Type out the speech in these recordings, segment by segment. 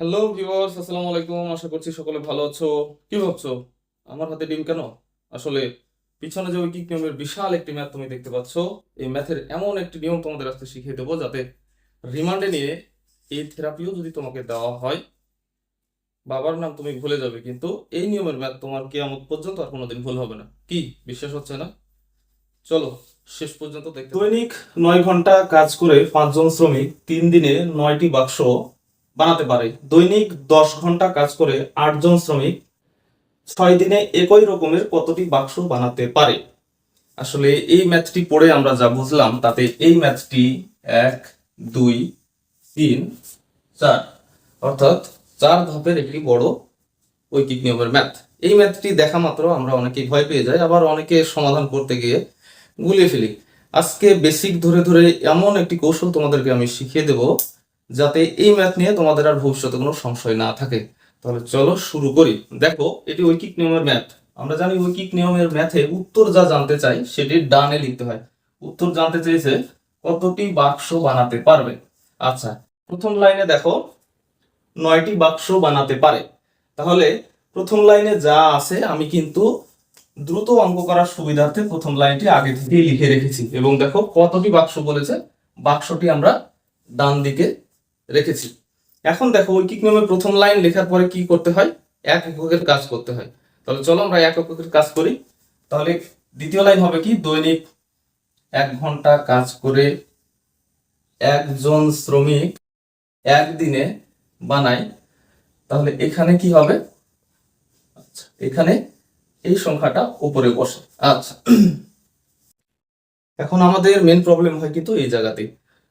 Hello viewers আসসালামু আলাইকুম। আশা করছি সকলে ভালো আছো। কি ভাবছ? আমার হাতে ডিম কেন? আসলে, পিছনে যে ঐকিক নিয়মের বিশাল একটি ম্যাথ তুমি দেখতে পাচ্ছ, এই ম্যাথের এমন একটি নিয়ম তোমাদের আজকে শিখিয়ে দেবো যাতে রিমান্ডে নিয়ে এই থেরাপিও যদি তোমাকে দেওয়া হয়, বাবার নাম তুমি ভুলে যাবে, কিন্তু এই নিয়মের ম্যাথ তোমার কিয়ামত পর্যন্ত আর কোনোদিন ভুল হবে না। কি? বিশ্বাস হচ্ছে না? চলো, শেষ পর্যন্ত দেখতে দৈনিক নয় ঘণ্টা কাজ করে পাঁচজন শ্রমিক তিন দিনে নয়টি বাক্স বানাতে পারে। দৈনিক দশ ঘণ্টা কাজ করে আটজন শ্রমিক ছয় দিনে একই রকমের কতটি বাক্স বানাতে পারে? আসলে এই ম্যাথটি পড়ে আমরা যা বুঝলাম, তাতে এই ম্যাথটি এক, দুই, তিন, চার, অর্থাৎ চার ধাপের একটি বড় ঐকিক নিয়মের ম্যাথ। এই ম্যাথটি দেখা মাত্র আমরা অনেকেই ভয় পেয়ে যাই, আবার অনেকে সমাধান করতে গিয়ে গুলিয়ে ফেলি। আজকে বেসিক ধরে ধরে এমন একটি কৌশল তোমাদেরকে আমি শিখিয়ে দেব যাতে এই ম্যাথ নিয়ে তোমাদের আর ভবিষ্যতে কোনো সংশয় না থাকে। তাহলে চলো শুরু করি। দেখো, এটি ঐকিক নিয়মের ম্যাথ আমরা জানি ঐকিক নিয়মের ম্যাথে উত্তর যা জানতে চাই, সেটি ডানে লিখতে হয়। উত্তর জানতে চেয়েছে, কতটি বাক্স বানাতে পারবে? আচ্ছা প্রথম লাইনে দেখো, নয়টি বাক্স বানাতে পারে। তাহলে প্রথম লাইনে যা আছে, আমি কিন্তু দ্রুত অঙ্ক করার সুবিধার্থে প্রথম লাইনটি আগে থেকেই লিখে রেখেছি। এবং দেখো, কতটি বাক্স বলেছে? বাক্সটি আমরা ডান দিকে রেখেছি। এখন দেখো, ঐকিক নিয়মে প্রথম লাইন লেখার পরে কি করতে হয়? এক এককের কাজ করতে হয়। তাহলে চলো আমরা এক এককের কাজ করি। তাহলে দ্বিতীয় লাইন হবে কি? দৈনিক এক ঘণ্টা কাজ করে একজন শ্রমিক একদিনে বানায়। তাহলে এখানে কি হবে? আচ্ছা এখানে এই সংখ্যাটা উপরে বসে। আচ্ছা। এখন আমাদের মেন প্রবলেম হয় কিন্তু এই জায়গাতেই।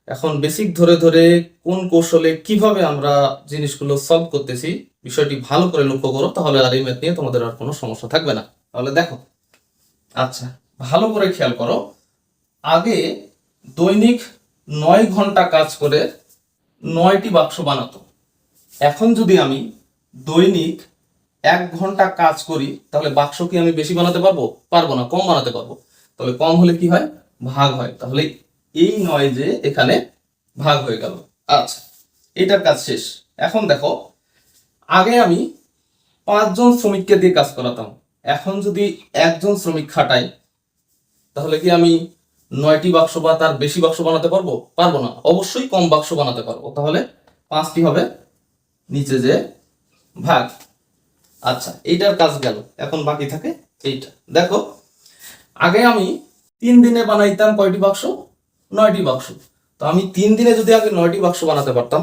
এখন বেসিক ধরে ধরে কোন কৌশলে কীভাবে আমরা জিনিসগুলো সলভ করতেছি, বিষয়টি ভালো করে লক্ষ্য করো, তাহলে আর এই নিয়ে তোমাদের আর কোনো সমস্যা থাকবে না। তাহলে দেখো। আচ্ছা ভালো করে খেয়াল করো। আগে দৈনিক নয় ঘণ্টা কাজ করে নয়টি বাক্স বানাতো। এখন যদি আমি দৈনিক এক ঘণ্টা কাজ করি, তাহলে বাক্স কি আমি বেশি বানাতে পারব? পারব না, কম বানাতে পারব। তাহলে কম হলে কি হয়? ভাগ হয়। তাহলে এই নয় যে এখানে ভাগ হয়ে গেল। আচ্ছা এটার কাজ শেষ। এখন দেখো, আগে আমি পাঁচজন শ্রমিককে দিয়ে কাজ করাতাম। এখন যদি একজন শ্রমিক খাটাই, তাহলে কি আমি নয়টি বাক্স বা তার বেশি বাক্স বানাতে পারব? পারব না। অবশ্যই কম বাক্স বানাতে পারব। তাহলে পাঁচটি হবে নিচে যে ভাগ। আচ্ছা এইটার কাজ গেল। এখন বাকি থাকে এইটা। দেখো, আগে আমি তিন দিনে বানাইতাম কয়টি বাক্স? নয়টি বাক্স। তো আমি তিন দিনে যদি আগে নয়টি বাক্স বানাতে পারতাম,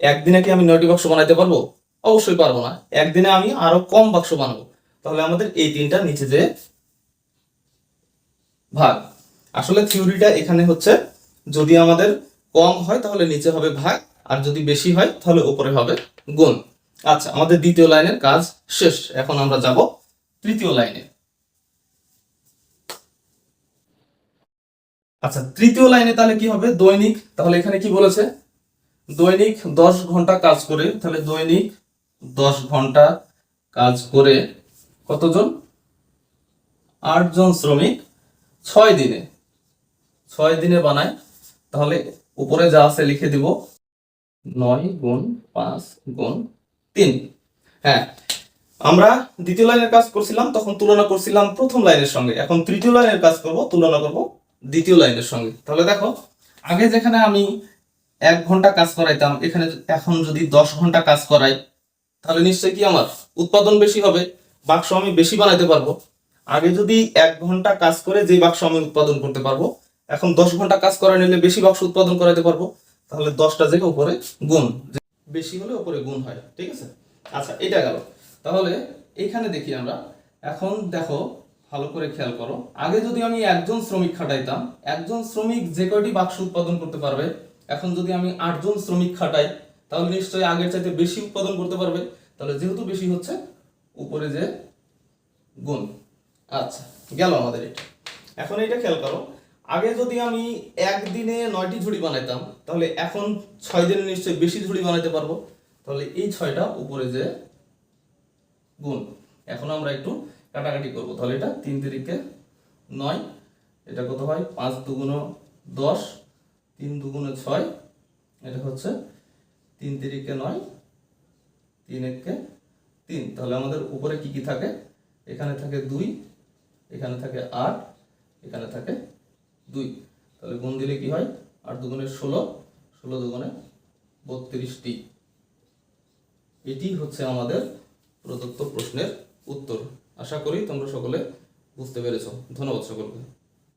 একদিনে কি আমি নয়টি বাক্স বানাইতে পারব? অবশ্যই পারব না। একদিনে আমি আরও কম বাক্স বানাবো। তাহলে আমাদের এই তিনটা নিচে যে ভাগ। আসলে থিওরিটা এখানে হচ্ছে, যদি আমাদের কম হয় তাহলে নিচে হবে ভাগ, আর যদি বেশি হয় তাহলে উপরে হবে গুণ। আচ্ছা আমাদের দ্বিতীয় লাইনের কাজ শেষ। এখন আমরা যাব তৃতীয় লাইনে। আচ্ছা তৃতীয় লাইনে তাহলে কি হবে? দৈনিক, তাহলে এখানে কি বলেছে? দৈনিক দশ ঘণ্টা কাজ করে, তাহলে দৈনিক দশ ঘণ্টা কাজ করে কতজন? আটজন শ্রমিক ছয় দিনে। ছয় দিনে বানায়। তাহলে উপরে যা আছে লিখে দিব। নয় গুণ পাঁচ গুণ তিন। হ্যাঁ আমরা দ্বিতীয় লাইনের কাজ করছিলাম, তখন তুলনা করছিলাম প্রথম লাইনের সঙ্গে। এখন তৃতীয় লাইনের কাজ করব, তুলনা করব দ্বিতীয় লাইনের সঙ্গে। তাহলে দেখো, আগে যেখানে আমি এক ঘণ্টা কাজ করাইতাম, এখানে এখন যদি দশ ঘণ্টা কাজ করাই, তাহলে নিশ্চয়ই কি আমার উৎপাদন বেশি হবে, বাক্স আমি বেশি বানাইতে পারব। আগে যদি এক ঘণ্টা কাজ করে যে বাক্স আমি উৎপাদন করতে পারব, এখন দশ ঘণ্টা কাজ করা নিলে বেশি বাক্স উৎপাদন করাইতে পারব, তাহলে দশটা থেকে উপরে গুণ, বেশি হলে উপরে গুণ হয়, ঠিক আছে? আচ্ছা এটা গেল। তাহলে এখানে দেখি আমরা, এখন দেখো ভালো করে খেয়াল করো। আগে যদি আমি একজন শ্রমিক খাটাইতাম, একজন শ্রমিক যে কয়টি বাক্স উৎপাদন করতে পারবে, এখন যদি আমি আটজন শ্রমিক খাটাই, তাহলে নিশ্চয়ই আগের চাইতে বেশি উৎপাদন করতে পারবে। তাহলে যেহেতু বেশি হচ্ছে, উপরে যে গুণ। আচ্ছা গেল আমাদের এটা। এখন এটা খেয়াল করো, আগে যদি আমি একদিনে নয়টি ঝুড়ি বানাইতাম, তাহলে এখন ছয় দিনে নিশ্চয়ই বেশি ঝুড়ি বানাইতে পারব। তাহলে এই ছয়টা উপরে যে গুণ। এখন আমরা একটু কাটাকাটি করব। তাহলে এটা তিন তিরিকে নয়, এটা কত হয়? পাঁচ দুগুণ দশ, তিন দুগুণে ছয়, এটা হচ্ছে তিন তিরিকে নয় তিন একে তিন। তাহলে আমাদের উপরে কি কি থাকে? এখানে থাকে দুই, এখানে থাকে আট, এখানে থাকে দুই। তাহলে গুণ দিলে কি হয়? আট দুগুণে ষোলো ষোলো দুগুণে বত্রিশটি। এটি হচ্ছে আমাদের প্রদত্ত প্রশ্নের উত্তর। আশা করি তোমরা সকলে বুঝতে পেরেছ। ধন্যবাদ সকলকে।